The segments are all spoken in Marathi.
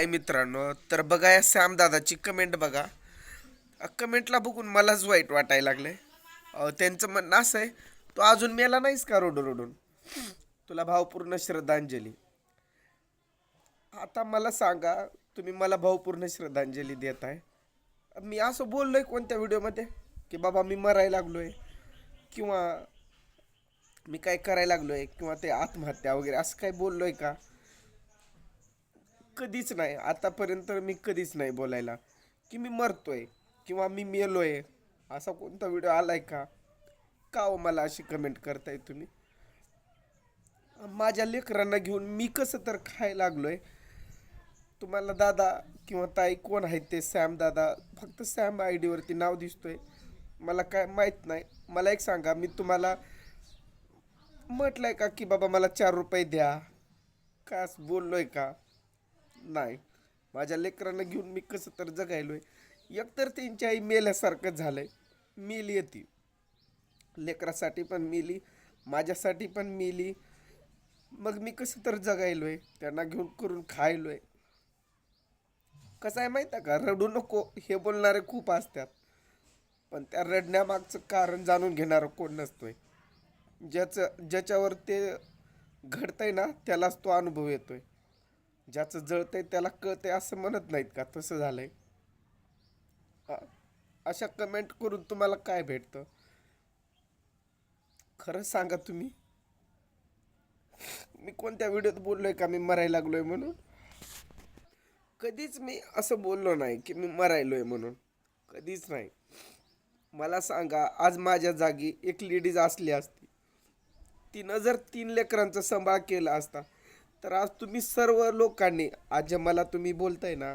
हाय मित्रांनो. तर बघा या श्यामदादाची दादाची कमेंट बघा. कमेंटला बघून मलाच वाईट वाटायला लागले त्यांचं म्हणणं असं आहे तू अजून मेला नाहीस का रोडून रोडून? तुला भावपूर्ण श्रद्धांजली. आता मला सांगा तुम्ही मला भावपूर्ण श्रद्धांजली देत आहे मी असं बोललोय कोणत्या व्हिडिओमध्ये? की बाबा मी मरायला लागलोय. किंवा मी काय करायला लागलोय? किंवा ते आत्महत्या वगैरे असं काय बोललोय का? कधीच नाही. आतापर्यंत मी कधीच नाही बोलायला. की मी मरतोय किंवा मी मेलोय असा कोणता व्हिडिओ आलाय का? का हो मला अशी कमेंट करताय तुम्ही? माझ्या लेकरांना घेऊन मी कसं तर खायला लागलोय. तुम्हाला दादा किंवा ताई कोण आहेत ते? सॅम दादा. फक्त सॅम आय डीवरती नाव दिसतोय. मला काय माहीत नाही. मला एक सांगा मी तुम्हाला म्हटलंय का की बाबा मला चार रुपये द्या? का बोललो बोललोय का? नाही. माझ्या लेकरांना घेऊन मी कसं तर जगायलोय. एकतर त्यांची आई मेल्यासारखं झालंय. मेली येते. लेकरासाठी पण मेली माझ्यासाठी पण मेली. मग मी कसं तर जगायलोय त्यांना घेऊन करून खायलोय. कसं आहे माहीत आहे का? रडू नको हे बोलणारे खूप असतात. पण त्या रडण्यामागचं कारण जाणून घेणारं कोण नसतोय. ज्याचं ज्याच्यावर ते घडतंय ना त्यालाच तो अनुभव येतोय. ज्याचं जळतंय त्याला कळतंय असं म्हणत नाहीत का? तसं झालंय. आहे अशा कमेंट करून तुम्हाला काय भेटतं? खरं सांगा तुम्ही. मी कोणत्या व्हिडिओत बोललोय का? मी मरायला लागलोय म्हणून. कधीच मी असं बोललो नाही की मी मरायलोय म्हणून. कधीच नाही. मला सांगा आज माझ्या जागी एक लेडीज असली असती. तिनं जर तीन लेकरांचा सांभाळ केला असता तर आज तुम्ही सर्व लोकांनी आज जे मला तुम्ही बोलताय ना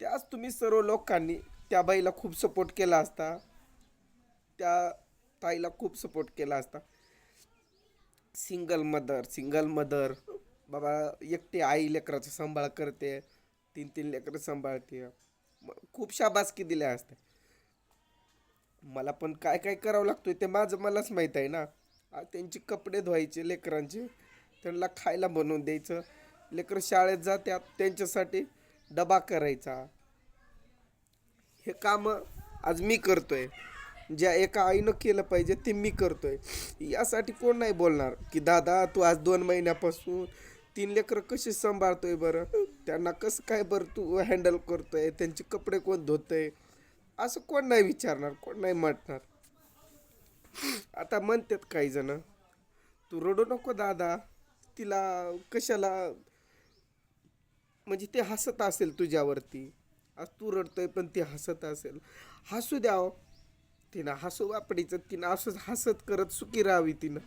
त्याच तुम्ही सर्व लोकांनी त्या बाईला खूप सपोर्ट केला असता. त्या ताईला खूप सपोर्ट केला असता. सिंगल मदर सिंगल मदर बाबा एकटी आई लेकराचा सांभाळ करते तीन तीन लेकरं सांभाळते. खूप शाबासकी दिल्या असते मला पण काय काय करावं लागतोय ते माझं मलाच माहीत आहे ना. त्यांचे कपडे धुवायचे लेकरांचे. त्यांना खायला बनवून द्यायचं. लेकरं शाळेत जात्यात त्यांच्यासाठी डबा करायचा. हे काम आज मी करतोय. ज्या एका आईनं केलं पाहिजे ते मी करतोय. यासाठी कोण नाही बोलणार की दादा तू आज दोन महिन्यापासून तीन लेकरं कशी सांभाळतोय बरं? त्यांना कसं काय बरं तू हँडल करतोय? त्यांचे कपडे कोण धुतंय? असं कोण नाही विचारणार कोण नाही म्हटणार. आता म्हणतात काही जण तू रडू नको दादा. तिला कशाला म्हणजे ते हसत असेल तुझ्यावरती. आज तू रडतोय पण ती हसत असेल. हसू द्याव हो. तिनं हसू वापडीचं तिनं असंच हसत करत सुखी राहावी तिनं.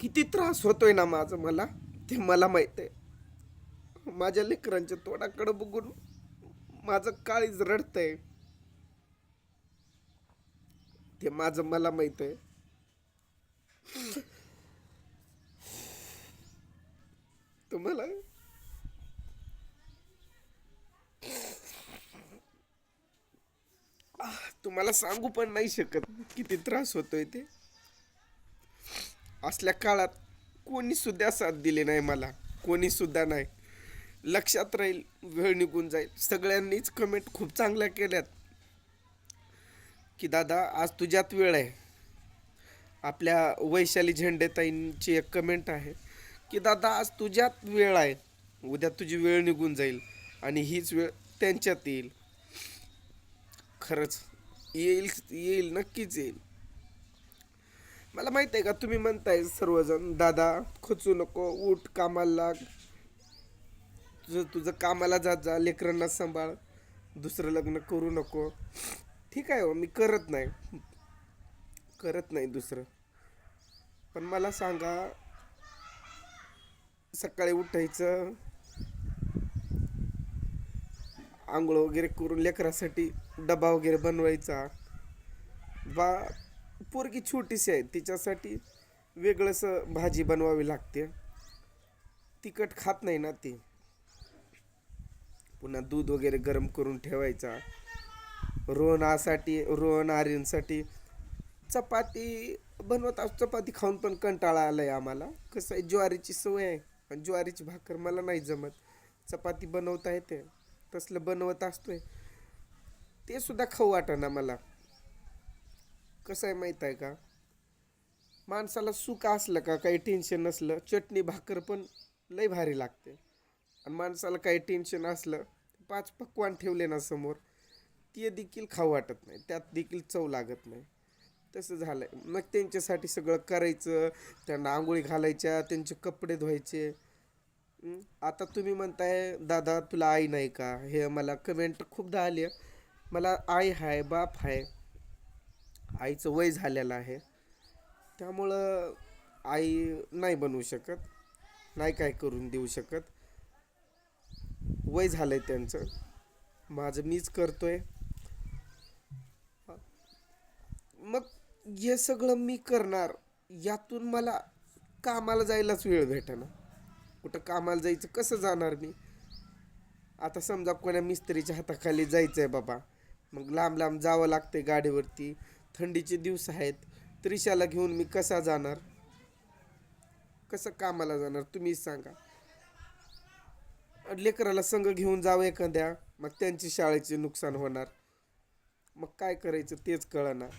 किती त्रास होतोय ना माझं मला ते मला माहीत आहे. माझ्या लेकरांच्या तोंडाकडं बघून माझं काळीज रडतंय. ते माझं मला माहीत आहे. तुम्हाला? तुम्हाला सांगू पण नाही शकत किती त्रास होतोय ते. असल्या काळात कोणी सुद्धा साथ दिली नाही मला. कोणी सुद्धा नाही. लक्षात राहील वेळ निघून जाईल. सगळ्यांनीच कमेंट खूप चांगल्या केल्यात. की दादा आज तुझ्यात वेळ आहे. आपल्या वैशाली झेंडेताईंची एक कमेंट आहे की दादा आज तुझ्यात वेळ आहे. उद्या तुझी वेळ निघून जाईल आणि हीच वेळ त्यांच्यात येईल. खरंच येईल येईल नक्कीच येईल. मला माहीत आहे का तुम्ही म्हणताय सर्वजण दादा खचू नको उठ कामाला लाग. तुझं तुझं कामाला जात जा लेकरांना सांभाळ. दुसरं लग्न करू नको. ठीक आहे हो, मी करत नाही. करत नाही दुसरं. पण मला सांगा सकाळी उठायचं आंघोळ वगैरे करून लेकरासाठी डबा वगैरे बनवायचा. बा पोरगी छोटीशी आहे तिच्यासाठी वेगळंसं भाजी बनवावी लागते. तिखट खात नाही ना ती. पुन्हा दूध वगैरे गरम करून ठेवायचा. रोहनासाठी रोहन चपाती बनवत असतो चपाती खाऊन पण कंटाळा आलाय आम्हाला. कसं आहे ज्वारीची सवय आहे. आणि ज्वारीची भाकर मला नाही जमत. चपाती बनवता येते. तसलं बनवत असतोय. ते सुद्धा खाऊ वाटेना मला. कसं आहे माहीत आहे का? माणसाला सुख असलं का काही टेन्शन नसलं चटणी भाकर पण लई भारी लागते. आणि माणसाला काही टेन्शन असलं पाच पक्वान ठेवले ना समोर ते देखील खाऊ वाटत नाही. त्यात देखील चव लागत नाही. तसं झालंय. मग त्यांच्यासाठी सगळं करायचं त्यांना आंघोळी घालायच्या त्यांचे कपडे धुवायचे. आता तुम्ही म्हणताय दादा तुला आई नाही का? हे मला कमेंट खूपदा आली आहे. मला आई आहे बाप आहे आईचं वय झालेलं आहे. त्यामुळं आई नाही बनवू शकत नाही काय करून देऊ शकत. वय झालं आहे त्यांचं. माझं मीच करतो आहे मग हे सगळं मी करणार यातून मला कामाला जायलाच वेळ भेटेना. कुठं कामाला जायचं कसं जाणार मी? आता समजा कोण्या मिस्त्रीच्या हाताखाली जायचं आहे बाबा. मग लांब लांब जावं लागतंय गाडीवरती. थंडीचे दिवस आहेत त्रिशाला घेऊन मी कसा जाणार? कसं कामाला जाणार तुम्हीच सांगा. लेकराला संघ घेऊन जावं एखाद्या मग त्यांची शाळेचे नुकसान होणार. मग काय करायचं तेच कळणार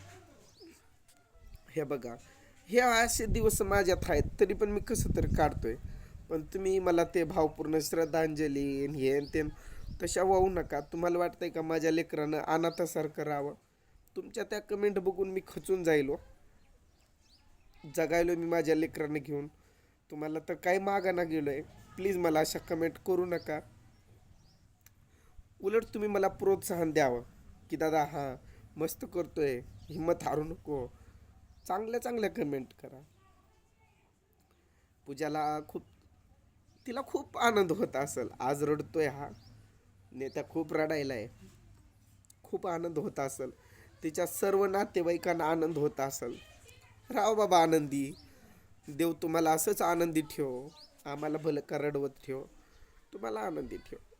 हे बघा. हे असे दिवस माझ्यात आहेत तरी पण मी कसं तरी काढतोय. पण तुम्ही मला ते भावपूर्ण श्रद्धांजली हे ते तशा वाहू नका. तुम्हाला वाटतंय का माझ्या लेकरानं अनाथासारखं राहावं? तुमच्या त्या कमेंट बघून मी खचून जाईल हो. जगायलो मी माझ्या लेकरानं घेऊन. तुम्हाला तर काही मागाना आहे प्लीज मला अशा कमेंट करू नका. उलट तुम्ही मला प्रोत्साहन द्यावं. की दादा हां मस्त करतोय. हिंमत हारू नको. चांगल्या चांगल्या कमेंट करा. पूजाला खूप तिला खूप आनंद होत असेल. आज रडतोय हा. नेत्या खूप रडायला आहे खूप आनंद होत असेल. तिच्या सर्व नातेवाईकांना आनंद होत असेल. राव बाबा आनंदी. देव तुम्हाला असंच आनंदी ठेव. आम्हाला भलं का रडवत ठेव. तुम्हाला आनंदी ठेव.